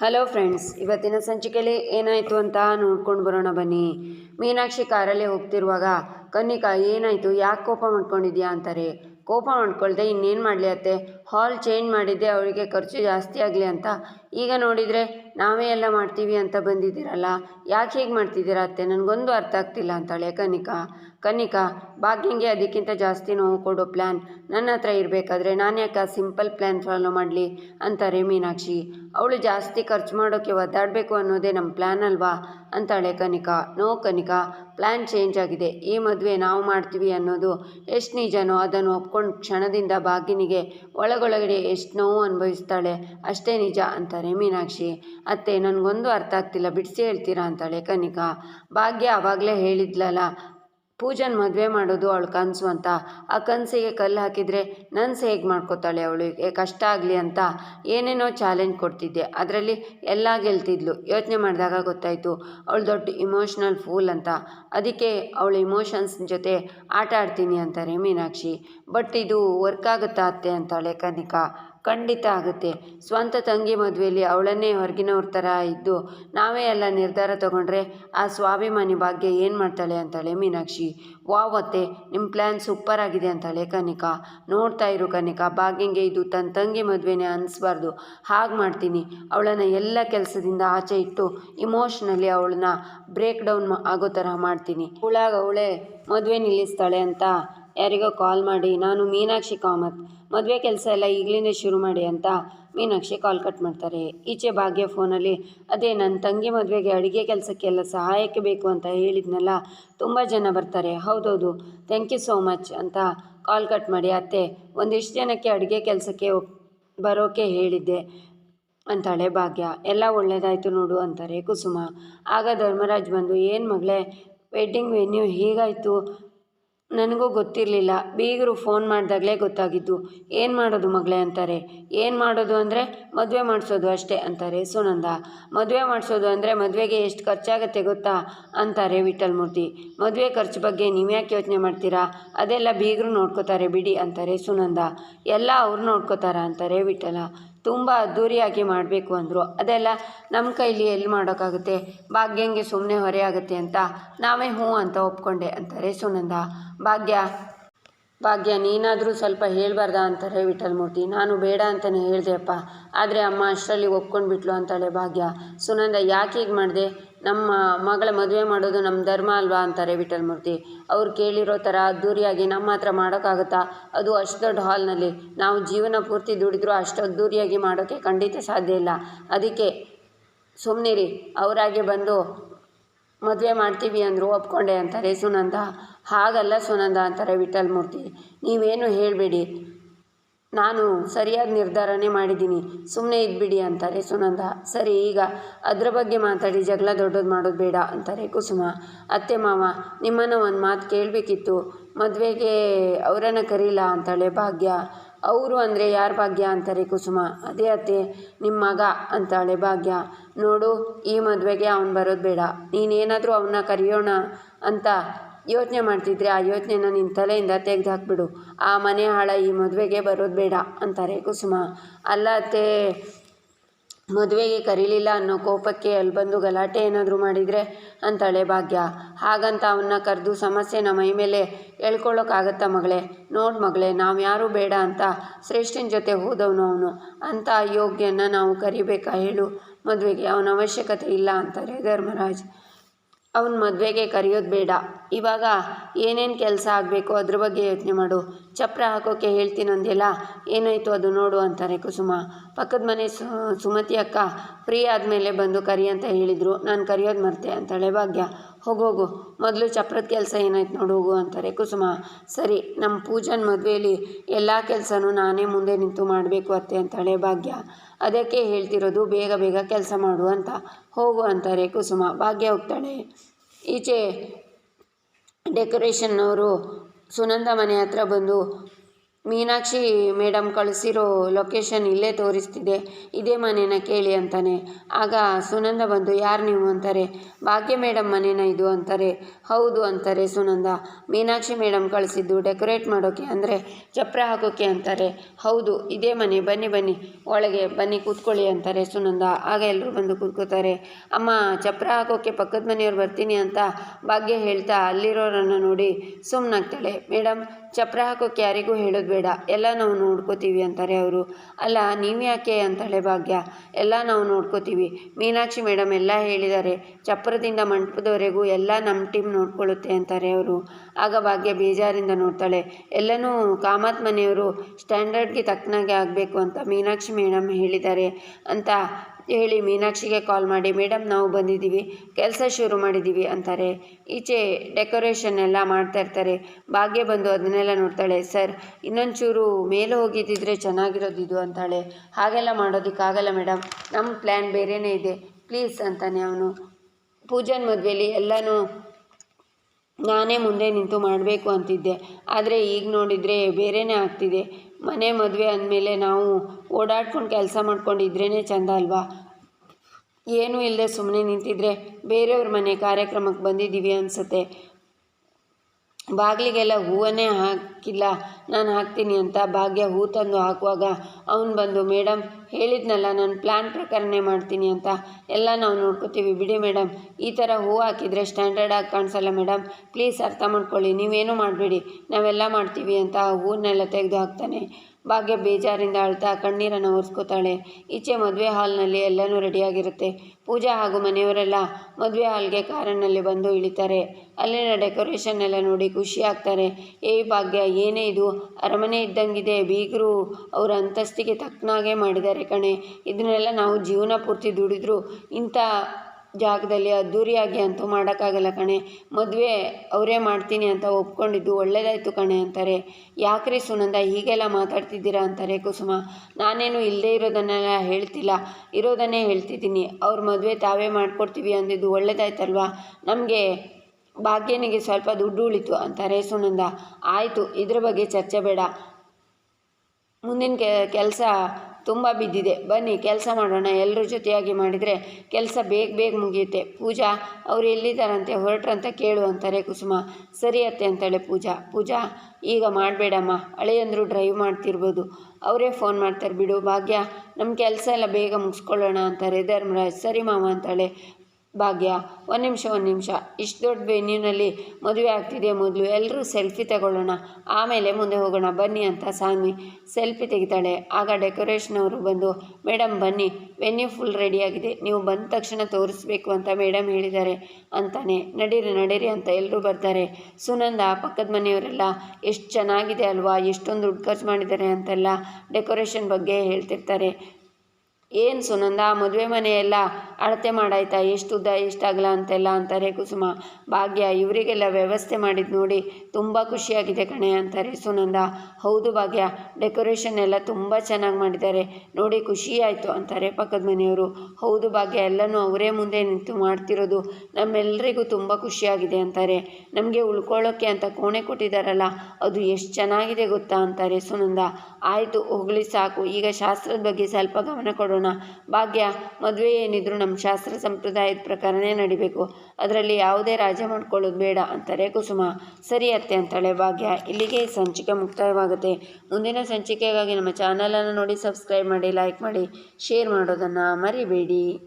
Hello friends ಇವತ್ತಿನ ಸಂಚಿಕೆಯಲ್ಲಿ ಏನಾಯಿತು ಅಂತ ನೋಡ್ಕೊಂಡು ಬರೋಣ ಬನ್ನಿ. ಮೀನಾಕ್ಷಿ ಕಾರಲ್ಲಿ ಹೋಗ್ತಿರುವಾಗ, ಕನ್ನಿಕಾ, ಏನಾಯಿತು? ಯಾಕೆ ಕೋಪ ಮಾಡ್ಕೊಂಡಿದ್ಯಾ? ಅಂತಾರೆ. ಕೋಪ ಮಾಡ್ಕೊಳ್ದೆ, ಇನ್ನೇನು ಮಾಡಲಿ ಅತ್ತೆ? ಹಾಲ್ ಚೇಂಜ್ ಮಾಡಿದ್ದೆ, ಅವಳಿಗೆ ಖರ್ಚು ಜಾಸ್ತಿ ಆಗಲಿ ಅಂತ. ಈಗ ನೋಡಿದರೆ ನಾವೇ ಎಲ್ಲ ಮಾಡ್ತೀವಿ ಅಂತ ಬಂದಿದ್ದೀರಲ್ಲ? ಯಾಕೆ ಹೀಗೆ ಮಾಡ್ತಿದ್ದೀರಾ ಅತ್ತೆ? ನನಗೊಂದು ಅರ್ಥ ಆಗ್ತಿಲ್ಲ ಅಂತಾಳೆ ಕನಿಕಾ. ಕನಿಕಾ, ಭಾಗ್ಯಂಗೆ ಅದಕ್ಕಿಂತ ಜಾಸ್ತಿ ನೋವು ಕೊಡೋ ಪ್ಲ್ಯಾನ್ ನನ್ನ ಹತ್ರ ಇರಬೇಕಾದ್ರೆ ನಾನು ಯಾಕೆ ಸಿಂಪಲ್ ಪ್ಲ್ಯಾನ್ ಫಾಲೋ ಮಾಡಲಿ? ಅಂತಾರೆ ಮೀನಾಕ್ಷಿ. ಅವಳು ಜಾಸ್ತಿ ಖರ್ಚು ಮಾಡೋಕ್ಕೆ ಒದ್ದಾಡಬೇಕು ಅನ್ನೋದೇ ನಮ್ಮ ಪ್ಲ್ಯಾನ್ ಅಲ್ವಾ? ಅಂತಾಳೆ Kanika. No Kanika plan change ಆಗಿದೆ. ಈ ಮದುವೆ ನಾವು ಮಾಡ್ತೀವಿ ಅನ್ನೋದು ಎಷ್ಟು ನಿಜನೋ ಅದನ್ನು ಒಪ್ಕೊಂಡು ಕ್ಷಣದಿಂದ ಭಾಗ್ಯನಿಗೆ ಒಳಗೊಳಗಡೆ ಎಷ್ಟು ನೋವು ಅನುಭವಿಸ್ತಾಳೆ ಅಷ್ಟೇ ನಿಜ ಅಂತಾರೆ ಮೀನಾಕ್ಷಿ. ಅತ್ತೆ, ನನಗೊಂದು ಅರ್ಥ ಆಗ್ತಿಲ್ಲ. ಬಿಡಿಸಿ ಹೇಳ್ತೀರಾ? ಅಂತಾಳೆ ಕನಿಕಾ. ಭಾಗ್ಯ ಆವಾಗಲೇ ಹೇಳಿದ್ಲಲ್ಲ ಪೂಜನ್ ಮದುವೆ ಮಾಡೋದು ಅವಳು ಕನಸು ಅಂತ. ಆ ಕನಸಿಗೆ ಕಲ್ಲು ಹಾಕಿದರೆ ನನ್ಸು ಹೇಗೆ ಮಾಡ್ಕೋತಾಳೆ ಅವಳಿಗೆ ಕಷ್ಟ ಆಗಲಿ ಅಂತ ಏನೇನೋ ಚಾಲೆಂಜ್ ಕೊಡ್ತಿದ್ದೆ. ಅದರಲ್ಲಿ ಎಲ್ಲ ಗೆಲ್ತಿದ್ಲು. ಯೋಚನೆ ಮಾಡಿದಾಗ ಗೊತ್ತಾಯಿತು ಅವಳು ದೊಡ್ಡ ಇಮೋಷ್ನಲ್ ಫೂಲ್ ಅಂತ. ಅದಕ್ಕೆ ಅವಳು ಇಮೋಷನ್ಸ್ ಜೊತೆ ಆಟ ಆಡ್ತೀನಿ ಅಂತಾರೆ ಮೀನಾಕ್ಷಿ. ಬಟ್ ಇದು ವರ್ಕ್ ಆಗುತ್ತಾ ಅತ್ತೆ ಅಂತಾಳೆ ಕನಿಕಾ ಖಂಡಿತ ಆಗುತ್ತೆ. ಸ್ವಂತ ತಂಗಿ ಮದುವೆಯಲ್ಲಿ ಅವಳನ್ನೇ ಹೊರಗಿನವ್ರ ಥರ ಇದ್ದು ನಾವೇ ಎಲ್ಲ ನಿರ್ಧಾರ ತಗೊಂಡ್ರೆ ಆ ಸ್ವಾಭಿಮಾನಿ ಭಾಗ್ಯ ಏನು ಮಾಡ್ತಾಳೆ ಅಂತಾಳೆ ಮೀನಾಕ್ಷಿ. ವಾವತ್ತೆ ನಿಮ್ಮ ಪ್ಲ್ಯಾನ್ ಸೂಪರ್ ಆಗಿದೆ ಅಂತಾಳೆ ಕನಿಕಾ. ನೋಡ್ತಾ ಇರು ಕನಿಕಾ, ಭಾಗ್ಯಂಗೆ ಇದು ತನ್ನ ತಂಗಿ ಮದುವೆನೇ ಅನಿಸ್ಬಾರ್ದು. ಹಾಗೆ ಮಾಡ್ತೀನಿ. ಅವಳನ್ನು ಎಲ್ಲ ಕೆಲಸದಿಂದ ಆಚೆ ಇಟ್ಟು ಇಮೋಷ್ನಲಿ ಅವಳನ್ನ ಬ್ರೇಕ್ ಡೌನ್ ಆಗೋ ಥರ ಮಾಡ್ತೀನಿ. ಅವಳಾಗ ಅವಳೇ ಮದುವೆ ನಿಲ್ಲಿಸ್ತಾಳೆ ಅಂತ ಯಾರಿಗೋ ಕಾಲ್ ಮಾಡಿ, ನಾನು ಮೀನಾಕ್ಷಿ ಕಾಮತ್, ಮದುವೆ ಕೆಲಸ ಎಲ್ಲ ಈಗಲಿಂದ ಶುರು ಮಾಡಿ ಅಂತ ಮೀನಾಕ್ಷಿ ಕಾಲ್ ಕಟ್ ಮಾಡ್ತಾರೆ. ಈಚೆ ಭಾಗ್ಯ ಫೋನಲ್ಲಿ, ಅದೇ ನನ್ನ ತಂಗಿ ಮದುವೆಗೆ ಅಡುಗೆ ಕೆಲಸಕ್ಕೆಲ್ಲ ಸಹಾಯಕ್ಕೆ ಬೇಕು ಅಂತ ಹೇಳಿದ್ನಲ್ಲ, ತುಂಬ ಜನ ಬರ್ತಾರೆ, ಹೌದೌದು ಥ್ಯಾಂಕ್ ಯು ಸೋ ಮಚ್ ಅಂತ ಕಾಲ್ ಕಟ್ ಮಾಡಿ, ಅತ್ತೆ, ಒಂದಿಷ್ಟು ಜನಕ್ಕೆ ಅಡುಗೆ ಕೆಲಸಕ್ಕೆ ಬರೋಕೆ ಹೇಳಿದ್ದೆ ಅಂತಾಳೆ ಭಾಗ್ಯ. ಎಲ್ಲ ಒಳ್ಳೆಯದಾಯಿತು ನೋಡು ಅಂತಾರೆ ಕುಸುಮ. ಆಗ ಧರ್ಮರಾಜ್ ಬಂದು, ಏನು ಮಗಳೇ ವೆಡ್ಡಿಂಗ್ ವೆನ್ಯೂ ಹೀಗಾಯಿತು ನನಗೂ ಗೊತ್ತಿರಲಿಲ್ಲ. ಬೀಗರು ಫೋನ್ ಮಾಡಿದಾಗಲೇ ಗೊತ್ತಾಗಿದ್ದು, ಏನು ಮಾಡೋದು ಮಗಳೇ? ಅಂತಾರೆ. ಏನು ಮಾಡೋದು ಅಂದರೆ ಮದುವೆ ಮಾಡಿಸೋದು ಅಷ್ಟೇ, ಅಂತಾರೆ ಸುನಂದ. ಮದುವೆ ಮಾಡಿಸೋದು ಅಂದರೆ ಮದುವೆಗೆ ಎಷ್ಟು ಖರ್ಚಾಗತ್ತೆ ಗೊತ್ತಾ? ಅಂತಾರೆ ವಿಠಲ್ಮೂರ್ತಿ. ಮದುವೆ ಖರ್ಚು ಬಗ್ಗೆ ನೀವ್ಯಾಕೆ ಯೋಚನೆ ಮಾಡ್ತೀರಾ? ಅದೆಲ್ಲ ಬೀಗರು ನೋಡ್ಕೋತಾರೆ ಬಿಡಿ, ಅಂತಾರೆ ಸುನಂದ. ಎಲ್ಲ ಅವ್ರು ನೋಡ್ಕೋತಾರ, ಅಂತಾರೆ ವಿಠಲ. ತುಂಬ ಅದ್ಧೂರಿಯಾಗಿ ಮಾಡಬೇಕು ಅಂದರು. ಅದೆಲ್ಲ ನಮ್ಮ ಕೈಲಿ ಎಲ್ಲಿ ಮಾಡೋಕ್ಕಾಗುತ್ತೆ? ಭಾಗ್ಯಂಗೆ ಸುಮ್ಮನೆ ಹೊರೆ ಆಗುತ್ತೆ ಅಂತ ನಾವೇ ಹ್ಞೂ ಅಂತ ಒಪ್ಕೊಂಡೆ ಅಂತಾರೆ ಸುನಂದ. ಭಾಗ್ಯ ಭಾಗ್ಯ, ನೀನಾದರೂ ಸ್ವಲ್ಪ ಹೇಳಬಾರ್ದಾ ಅಂತಾರೆ ವಿಠಲ್ಮೂರ್ತಿ. ನಾನು ಬೇಡ ಅಂತಲೇ ಹೇಳಿದೆಯಪ್ಪ ಆದರೆ ಅಮ್ಮ ಅಷ್ಟರಲ್ಲಿ ಒಪ್ಕೊಂಡ್ಬಿಟ್ಲು ಅಂತಾಳೆ ಭಾಗ್ಯ. ಸುನಂದ, ಯಾಕೆ ಹೀಗೆ ಮಾಡಿದೆ? ನಮ್ಮ ಮಗಳ ಮದುವೆ ಮಾಡೋದು ನಮ್ಮ ಧರ್ಮ ಅಲ್ವಾ ಅಂತಾರೆ ವಿಠಲ್ಮೂರ್ತಿ ಅವ್ರು ಕೇಳಿರೋ ಥರ ಅದ್ದೂರಿಯಾಗಿ ನಮ್ಮ ಹತ್ರ ಮಾಡೋಕ್ಕಾಗುತ್ತಾ? ಅದು ಅಷ್ಟು ದೊಡ್ಡ ಹಾಲ್ನಲ್ಲಿ ನಾವು ಜೀವನ ಪೂರ್ತಿ ದುಡಿದ್ರೂ ಅಷ್ಟು ಅದ್ದೂರಿಯಾಗಿ ಮಾಡೋಕ್ಕೆ ಖಂಡಿತ ಸಾಧ್ಯ ಇಲ್ಲ. ಅದಕ್ಕೆ ಸುಮ್ಮನಿರಿ ಅವರಾಗೆ ಬಂದು ಮದುವೆ ಮಾಡ್ತೀವಿ ಅಂದರು ಒಪ್ಕೊಂಡೆ ಅಂತಾರೆ ಸುನಂದ. ಹಾಗಲ್ಲ ಸುನಂದ ಅಂತಾರೆ ವಿಠಲ್ಮೂರ್ತಿ ನೀವೇನು ಹೇಳಬೇಡಿ. ನಾನು ಸರಿಯಾದ ನಿರ್ಧಾರನೇ ಮಾಡಿದ್ದೀನಿ. ಸುಮ್ಮನೆ ಇದ್ಬಿಡಿ ಅಂತಾರೆ ಸುನಂದ. ಸರಿ, ಈಗ ಅದರ ಬಗ್ಗೆ ಮಾತಾಡಿ, ಜಗಳ ದೊಡ್ಡದು ಮಾಡೋದು ಬೇಡ ಅಂತಾರೆ ಕುಸುಮ. ಅತ್ತೆ ಮಾವ, ನಿಮ್ಮನ್ನು ಒಂದು ಮಾತು ಕೇಳಬೇಕಿತ್ತು. ಮದುವೆಗೆ ಅವರನ್ನು ಕರೀಲ ಅಂತಾಳೆ ಭಾಗ್ಯ. ಅವರು ಅಂದರೆ ಯಾರು ಭಾಗ್ಯ ಅಂತಾರೆ ಕುಸುಮ. ಅದೇ ಅತ್ತೆ ನಿಮ್ಮ ಮಗ ಅಂತಾಳೆ ಭಾಗ್ಯ. ನೋಡು, ಈ ಮದುವೆಗೆ ಅವನು ಬರೋದು ಬೇಡ. ನೀನೇನಾದರೂ ಅವನ್ನ ಕರೆಯೋಣ ಅಂತ ಯೋಚನೆ ಮಾಡ್ತಿದ್ರೆ ಆ ಯೋಚನೆನ ನಿನ್ನ ತಲೆಯಿಂದ ತೆಗೆದು ಹಾಕ್ಬಿಡು. ಆ ಮನೆ ಹಾಳ ಈ ಮದುವೆಗೆ ಬರೋದು ಬೇಡ ಅಂತಾರೆ ಕುಸುಮ. ಅಲ್ಲ ಅತ್ತೆ, ಮದುವೆಗೆ ಕರೀಲಿಲ್ಲ ಅನ್ನೋ ಕೋಪಕ್ಕೆ ಅಲ್ಲಿ ಬಂದು ಗಲಾಟೆ ಏನಾದರೂ ಮಾಡಿದರೆ ಅಂತಾಳೆ ಭಾಗ್ಯ. ಹಾಗಂತ ಅವನ್ನ ಕರೆದು ಸಮಸ್ಯೆನ ಮೈ ಮೇಲೆ ಹೇಳ್ಕೊಳ್ಳೋಕ್ಕಾಗತ್ತಾ ಮಗಳೇ? ನೋಡಿ ಮಗಳೇ, ನಾವು ಯಾರೂ ಬೇಡ ಅಂತ ಶ್ರೇಷ್ಠನ ಜೊತೆ ಹೋದವನು ಅವನು. ಅಂಥ ಯೋಗ್ಯನ ನಾವು ಕರಿಬೇಕಾ ಹೇಳು? ಮದುವೆಗೆ ಅವನ ಅವಶ್ಯಕತೆ ಇಲ್ಲ ಅಂತಾರೆ ಧರ್ಮರಾಜ್. ಅವನ ಮದುವೆಗೆ ಕರೆಯೋದು ಬೇಡ. ಇವಾಗ ಏನೇನು ಕೆಲಸ ಆಗಬೇಕು ಅದ್ರ ಬಗ್ಗೆ ಯೋಚನೆ ಮಾಡು. ಚಪ್ರ ಹಾಕೋಕ್ಕೆ ಹೇಳ್ತೀನಿ ಅಂದೆಲ್ಲ ಏನಾಯಿತು ಅದು ನೋಡು ಅಂತಾರೆ ಕುಸುಮ. ಪಕ್ಕದ ಮನೆ ಸುಮತಿ ಅಕ್ಕ ಫ್ರೀ ಆದಮೇಲೆ ಬಂದು ಕರಿ ಅಂತ ಹೇಳಿದರು. ನಾನು ಕರೆಯೋದು ಮರ್ತೆ ಅಂತಾಳೆ ಭಾಗ್ಯ. ಹೋಗೋಗು ಮೊದಲು ಚಪ್ರದ ಕೆಲಸ ಏನಾಯ್ತು ನೋಡು, ಹೋಗು ಅಂತಾರೆ. ಕುಸುಮ, ಸರಿ ನಮ್ಮ ಪೂಜನ್ ಮದುವೆಯಲ್ಲಿ ಎಲ್ಲ ಕೆಲಸನೂ ನಾನೇ ಮುಂದೆ ನಿಂತು ಮಾಡಬೇಕು ಅತ್ತೆ ಅಂತಾಳೆ ಭಾಗ್ಯ. ಅದಕ್ಕೆ ಹೇಳ್ತಿರೋದು, ಬೇಗ ಬೇಗ ಕೆಲಸ ಮಾಡು ಅಂತ. ಹೋಗು ಅಂತಾರೆ ಕುಸುಮ. ಭಾಗ್ಯ ಹೋಗ್ತಾಳೆ. ಈಚೆ ಡೆಕೋರೇಷನ್ನವರು ಸುನಂದ ಮನೆ ಹತ್ರ ಬಂದು ಮೀನಾಕ್ಷಿ ಮೇಡಮ್ ಕಳಿಸಿರೋ ಲೊಕೇಶನ್ ಇಲ್ಲೇ ತೋರಿಸ್ತಿದೆ. ಇದೇ ಮನೇನ ಕೇಳಿ ಅಂತಾನೆ. ಆಗ ಸುನಂದ ಬಂದು, ಯಾರು ನೀವು? ಅಂತಾರೆ. ಭಾಗ್ಯ ಮೇಡಮ್ ಮನೇನ ಇದು ಅಂತಾರೆ. ಹೌದು ಅಂತಾರೆ ಸುನಂದ. ಮೀನಾಕ್ಷಿ ಮೇಡಮ್ ಕಳಿಸಿದ್ದು ಡೆಕೋರೇಟ್ ಮಾಡೋಕ್ಕೆ ಅಂದರೆ ಚಪ್ರ ಹಾಕೋಕ್ಕೆ ಅಂತಾರೆ. ಹೌದು, ಇದೇ ಮನೆ. ಬನ್ನಿ ಬನ್ನಿ. ಒಳಗೆ ಬನ್ನಿ, ಕೂತ್ಕೊಳ್ಳಿ ಅಂತಾರೆ ಸುನಂದ. ಆಗ ಎಲ್ಲರೂ ಬಂದು ಕೂತ್ಕೋತಾರೆ. ಅಮ್ಮ, ಚಪ್ರ ಹಾಕೋಕ್ಕೆ ಪಕ್ಕದ ಮನೆಯವ್ರು ಬರ್ತೀನಿ ಅಂತ ಭಾಗ್ಯ ಹೇಳ್ತಾ ಅಲ್ಲಿರೋರನ್ನು ನೋಡಿ ಸುಮ್ಮನಾಗ್ತಾಳೆ ಮೇಡಮ್ ಚಪ್ರ ಹಾಕೋಕ್ಕೆ ಯಾರಿಗೂ ಹೇಳೋದು ಬೇಡ. ಎಲ್ಲ ನಾವು ನೋಡ್ಕೋತೀವಿ ಅಂತಾರೆ ಅವರು. ಅಲ್ಲ, ನೀವು ಯಾಕೆ ಅಂತಾಳೆ ಭಾಗ್ಯ? ಎಲ್ಲ ನಾವು ನೋಡ್ಕೋತೀವಿ. ಮೀನಾಕ್ಷಿ ಮೇಡಮ್ ಎಲ್ಲ ಹೇಳಿದ್ದಾರೆ, ಚಪ್ರದಿಂದ ಮಂಟಪದವರೆಗೂ ಎಲ್ಲ ನಮ್ಮ ಟೀಮ್ ನೋಡ್ಕೊಳ್ಳುತ್ತೆ ಅಂತಾರೆ ಅವರು. ಆಗ ಭಾಗ್ಯ ಬೇಜಾರಿಂದ ನೋಡ್ತಾಳೆ. ಎಲ್ಲನೂ ಕಾಮತ್ ಮನೆಯವರು ಸ್ಟ್ಯಾಂಡರ್ಡ್ಗೆ ತಕ್ಕನಾಗೆ ಆಗಬೇಕು ಅಂತ ಮೀನಾಕ್ಷಿ ಮೇಡಮ್ ಹೇಳಿದ್ದಾರೆ ಅಂತ ಹೇಳಿ ಮೀನಾಕ್ಷಿಗೆ ಕಾಲ್ ಮಾಡಿ ಮೇಡಮ್ ನಾವು ಬಂದಿದ್ದೀವಿ, ಕೆಲಸ ಶುರು ಮಾಡಿದ್ದೀವಿ ಅಂತಾರೆ. ಈಚೆ ಡೆಕೋರೇಷನ್ ಎಲ್ಲ ಮಾಡ್ತಾ ಇರ್ತಾರೆ. ಭಾಗ್ಯ ಬಂದು ಅದನ್ನೆಲ್ಲ ನೋಡ್ತಾಳೆ, ಸರ್, ಇನ್ನೊಂಚೂರು ಮೇಲೆ ಹೋಗಿದ್ದಿದ್ರೆ ಚೆನ್ನಾಗಿರೋದಿದು ಅಂತಾಳೆ. ಹಾಗೆಲ್ಲ ಮಾಡೋದಕ್ಕಾಗಲ್ಲ ಮೇಡಮ್ ನಮ್ಮ ಪ್ಲ್ಯಾನ್ ಬೇರೆಯೇ ಇದೆ ಪ್ಲೀಸ್ ಅಂತಾನೆ ಅವನು. ಪೂಜನ್ ಮದುವೆಯಲ್ಲಿ ಎಲ್ಲನೂ, ನಾನೇ ಮುಂದೆ ನಿಂತು ಮಾಡಬೇಕು ಅಂತಿದ್ದೆ. ಆದರೆ ಈಗ ನೋಡಿದರೆ ಬೇರೆಯೇ ಆಗ್ತಿದೆ. ಮನೆ ಮದುವೆ ಅಂದಮೇಲೆ ನಾವು ಓಡಾಡ್ಕೊಂಡು ಕೆಲಸ ಮಾಡ್ಕೊಂಡಿದ್ರೇ ಚೆಂದ ಅಲ್ವಾ? ಏನೂ ಇಲ್ಲದೆ ಸುಮ್ಮನೆ ನಿಂತಿದ್ರೆ ಬೇರೆಯವ್ರ ಮನೆ ಕಾರ್ಯಕ್ರಮಕ್ಕೆ ಬಂದಿದ್ದೀವಿ ಅನಿಸುತ್ತೆ. ಬಾಗಿಲಿಗೆಲ್ಲ ಹೂವನ್ನೇ ಹಾಕಿಲ್ಲ. ನಾನು ಹಾಕ್ತೀನಿ ಅಂತ ಭಾಗ್ಯ ಹೂ ತಂದು ಹಾಕುವಾಗ ಅವನು ಬಂದು ಮೇಡಮ್ ಹೇಳಿದ್ನಲ್ಲ ನಾನು ಪ್ಲ್ಯಾನ್ ಪ್ರಕಾರನೇ ಮಾಡ್ತೀನಿ ಅಂತ. ಎಲ್ಲ ನಾವು ನೋಡ್ಕೋತೀವಿ. ಬಿಡಿ ಮೇಡಮ್ ಈ ಥರ ಹೂ ಹಾಕಿದರೆ ಸ್ಟ್ಯಾಂಡರ್ಡಾಗಿ ಕಾಣಿಸಲ್ಲ ಮೇಡಮ್ ಪ್ಲೀಸ್ ಅರ್ಥ ಮಾಡ್ಕೊಳ್ಳಿ. ನೀವೇನು ಮಾಡಬೇಡಿ. ನಾವೆಲ್ಲ ಮಾಡ್ತೀವಿ ಅಂತ ಆ ಹೂವನ್ನೆಲ್ಲ ತೆಗೆದು ಹಾಕ್ತಾನೆ. ಭಾಗ್ಯ ಬೇಜಾರಿಂದ ಅಳ್ತಾ ಕಣ್ಣೀರನ್ನು ಒರೆಸ್ಕೋತಾಳೆ. ಈಚೆ ಮದುವೆ ಹಾಲ್ನಲ್ಲಿ ಎಲ್ಲನೂ ರೆಡಿಯಾಗಿರುತ್ತೆ. ಪೂಜಾ ಹಾಗೂ ಮನೆಯವರೆಲ್ಲ ಮದುವೆ ಹಾಲ್ಗೆ ಕಾರನ್ನಲ್ಲಿ ಬಂದು ಇಳಿತಾರೆ. ಅಲ್ಲಿನ ಡೆಕೋರೇಷನ್ ಎಲ್ಲ ನೋಡಿ ಖುಷಿ ಆಗ್ತಾರೆ. ಏ ಭಾಗ್ಯ, ಏನೇ ಇದು? ಅರಮನೆ ಇದ್ದಂಗಿದೆ. ಬೀಗರು ಅವರ ಅಂತಸ್ತಿಗೆ ತಕ್ಕನಾಗೆ ಮಾಡಿದ್ದಾರೆ ಕಣೆ. ಇದನ್ನೆಲ್ಲ ನಾವು ಜೀವನ ಪೂರ್ತಿ ದುಡಿದ್ರು ಇಂಥ ಜಾಗದಲ್ಲಿ ಅದ್ಧೂರಿಯಾಗಿ ಅಂತೂ ಮಾಡೋಕ್ಕಾಗಲ್ಲ ಕಣೆ. ಮದುವೆ ಅವರೇ ಮಾಡ್ತೀನಿ ಅಂತ ಒಪ್ಕೊಂಡಿದ್ದು ಒಳ್ಳೇದಾಯಿತು ಕಣೆ ಅಂತಾರೆ. ಯಾಕ್ರಿ ಸುನಂದ ಹೀಗೆಲ್ಲ ಮಾತಾಡ್ತಿದ್ದೀರಾ ಅಂತಾರೆ ಕುಸುಮ. ನಾನೇನು ಇಲ್ಲದೇ ಇರೋದನ್ನೆಲ್ಲ ಹೇಳ್ತಿಲ್ಲ. ಇರೋದನ್ನೇ ಹೇಳ್ತಿದ್ದೀನಿ. ಅವ್ರ ಮದುವೆ ತಾವೇ ಮಾಡಿಕೊಡ್ತೀವಿ ಅಂದಿದ್ದು ಒಳ್ಳೆಯದಾಯ್ತಲ್ವಾ ನಮಗೆ ಭಾಗ್ಯನಿಗೆ ಸ್ವಲ್ಪ ದುಡ್ಡು ಉಳಿತು ಅಂತಾರೆ ಸುನಂದ. ಆಯಿತು, ಇದ್ರ ಬಗ್ಗೆ ಚರ್ಚೆ ಬೇಡ. ಮುಂದಿನ ಕೆಲಸ ತುಂಬ ಬಿದ್ದಿದೆ. ಬನ್ನಿ, ಕೆಲಸ ಮಾಡೋಣ. ಎಲ್ಲರ ಜೊತೆಯಾಗಿ ಮಾಡಿದರೆ ಕೆಲಸ ಬೇಗ ಬೇಗ ಮುಗಿಯುತ್ತೆ. ಪೂಜಾ, ಅವ್ರು ಎಲ್ಲಿದ್ದಾರಂತೆ? ಹೊರಟ್ರಂತ ಕೇಳು ಅಂತಾರೆ ಕುಸುಮ. ಸರಿ ಅತ್ತೆ ಅಂತಾಳೆ ಪೂಜಾ. ಪೂಜಾ, ಈಗ ಮಾಡಬೇಡಮ್ಮ. ಹಳೆಯಂದರು ಡ್ರೈವ್ ಮಾಡ್ತಿರ್ಬೋದು. ಅವರೇ ಫೋನ್ ಮಾಡ್ತಾರೆ, ಬಿಡು, ಭಾಗ್ಯ ನಮ್ಮ ಕೆಲಸ ಎಲ್ಲ ಬೇಗ ಮುಗಿಸ್ಕೊಳ್ಳೋಣ ಅಂತಾರೆ. ಧರ್ಮರಾಜ್, ಸರಿ ಮಾವ ಅಂತಾಳೆ. ಭಾಗ್ಯ. ಒಂದು ನಿಮಿಷ ಒಂದು ನಿಮಿಷ. ಇಷ್ಟು ದೊಡ್ಡ ವೆನ್ಯೂನಲ್ಲಿ ಮದುವೆ ಆಗ್ತಿದೆ ಮೊದಲು. ಎಲ್ಲರೂ ಸೆಲ್ಫಿ ತಗೊಳ್ಳೋಣ. ಆಮೇಲೆ ಮುಂದೆ ಹೋಗೋಣ. ಬನ್ನಿ ಅಂತ ಸಾನ್ವಿ ಸೆಲ್ಫಿ ತೆಗಿತಾಳೆ. ಆಗ ಡೆಕೋರೇಷನ್ ಅವರು ಬಂದು ಮೇಡಮ್ ಬನ್ನಿ. ವೆನ್ಯೂ ಫುಲ್ ರೆಡಿಯಾಗಿದೆ ನೀವು ಬಂದ ತಕ್ಷಣ ತೋರಿಸ್ಬೇಕು ಅಂತ ಮೇಡಮ್ ಹೇಳಿದ್ದಾರೆ ಅಂತಾನೆ. ನಡೀರಿ ನಡೀರಿ ಅಂತ ಎಲ್ಲರೂ ಬರ್ತಾರೆ. ಸುನಂದ, ಪಕ್ಕದ ಮನೆಯವರೆಲ್ಲ, ಎಷ್ಟು ಚೆನ್ನಾಗಿದೆ ಅಲ್ವಾ? ಎಷ್ಟೊಂದು ದುಡ್ಡು ಖರ್ಚು ಮಾಡಿದ್ದಾರೆ ಅಂತೆಲ್ಲ ಡೆಕೋರೇಷನ್ ಬಗ್ಗೆ ಹೇಳ್ತಿರ್ತಾರೆ. ಏನು ಸುನಂದ, ಮದುವೆ ಮನೆಯೆಲ್ಲ ಅಳತೆ ಮಾಡಾಯ್ತಾ? ಎಷ್ಟು ಉದ್ದ, ಎಷ್ಟು ಅಗಲ ಅಂತೆಲ್ಲ ಅಂತಾರೆ ಕುಸುಮ. ಭಾಗ್ಯ, ಇವರಿಗೆಲ್ಲ ವ್ಯವಸ್ಥೆ ಮಾಡಿದ್ದು ನೋಡಿ ತುಂಬ ಖುಷಿಯಾಗಿದೆ ಕಣೆ ಅಂತಾರೆ ಸುನಂದ. ಹೌದು ಭಾಗ್ಯ, ಡೆಕೋರೇಷನ್ ಎಲ್ಲ ತುಂಬ ಚೆನ್ನಾಗಿ ಮಾಡಿದ್ದಾರೆ. ನೋಡಿ ಖುಷಿ ಆಯಿತು ಅಂತಾರೆ ಪಕ್ಕದ ಮನೆಯವರು. ಹೌದು ಭಾಗ್ಯ, ಎಲ್ಲನೂ ಅವರೇ ಮುಂದೆ ನಿಂತು ಮಾಡ್ತಿರೋದು ನಮ್ಮೆಲ್ಲರಿಗೂ ತುಂಬ ಖುಷಿಯಾಗಿದೆ ಅಂತಾರೆ. ನಮಗೆ ಉಳ್ಕೊಳ್ಳೋಕ್ಕೆ ಅಂತ ಕೋಣೆ ಕೊಟ್ಟಿದ್ದಾರಲ್ಲ ಅದು ಎಷ್ಟು ಚೆನ್ನಾಗಿದೆ ಗೊತ್ತಾ ಅಂತಾರೆ ಸುನಂದ. ಆಯಿತು, ಹೋಗಲಿ ಸಾಕು. ಈಗ ಶಾಸ್ತ್ರದ ಬಗ್ಗೆ ಸ್ವಲ್ಪ ಗಮನ ಕೊಡೋಣ. ಭಾಗ್ಯ, ಮದುವೆ ಏನಿದ್ರು ನಮ್ಮ ಶಾಸ್ತ್ರ ಸಂಪ್ರದಾಯದ ಪ್ರಕಾರನೇ ನಡಿಬೇಕು. ಅದರಲ್ಲಿ ಯಾವುದೇ ರಾಜ ಮಾಡ್ಕೊಳ್ಳೋದು ಬೇಡ ಅಂತಾರೆ ಕುಸುಮ. ಸರಿ ಅತ್ತೆ ಅಂತಾಳೆ ಭಾಗ್ಯ. ಇಲ್ಲಿಗೆ ಸಂಚಿಕೆ ಮುಕ್ತಾಯವಾಗುತ್ತೆ. ಮುಂದಿನ ಸಂಚಿಕೆಗಾಗಿ ನಮ್ಮ ಚಾನಲನ್ನು ನೋಡಿ ಸಬ್ಸ್ಕ್ರೈಬ್ ಮಾಡಿ, ಲೈಕ್ ಮಾಡಿ, ಶೇರ್ ಮಾಡೋದನ್ನು ಮರಿಬೇಡಿ.